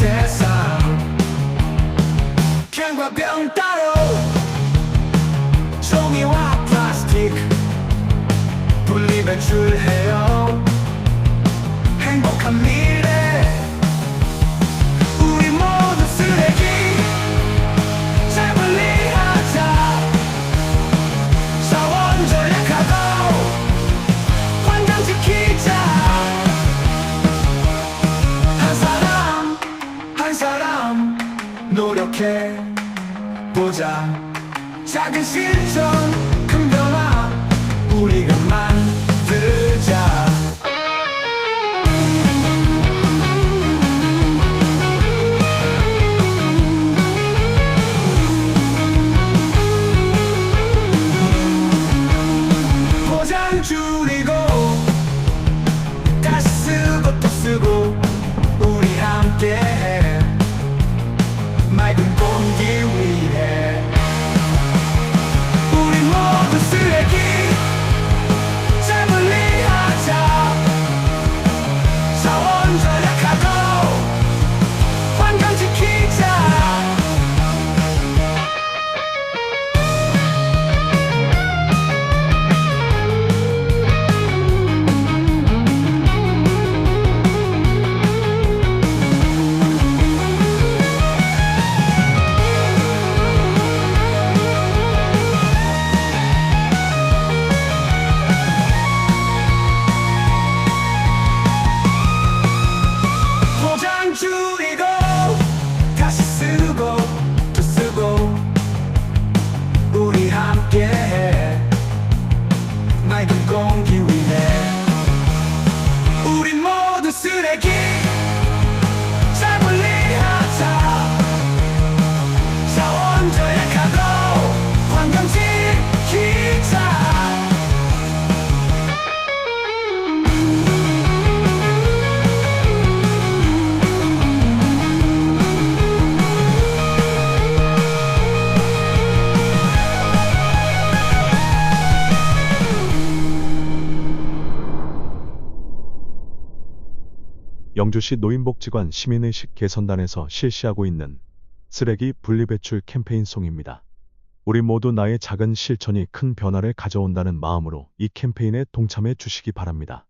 success. 노력해 보자. 작은 실천 큰 변화 우리가 만들자. 포장 줄이 맑은 공기 위해 영주시 노인복지관 시민의식 개선단에서 실시하고 있는 쓰레기 분리배출 캠페인 송입니다. 우리 모두 나의 작은 실천이 큰 변화를 가져온다는 마음으로 이 캠페인에 동참해 주시기 바랍니다.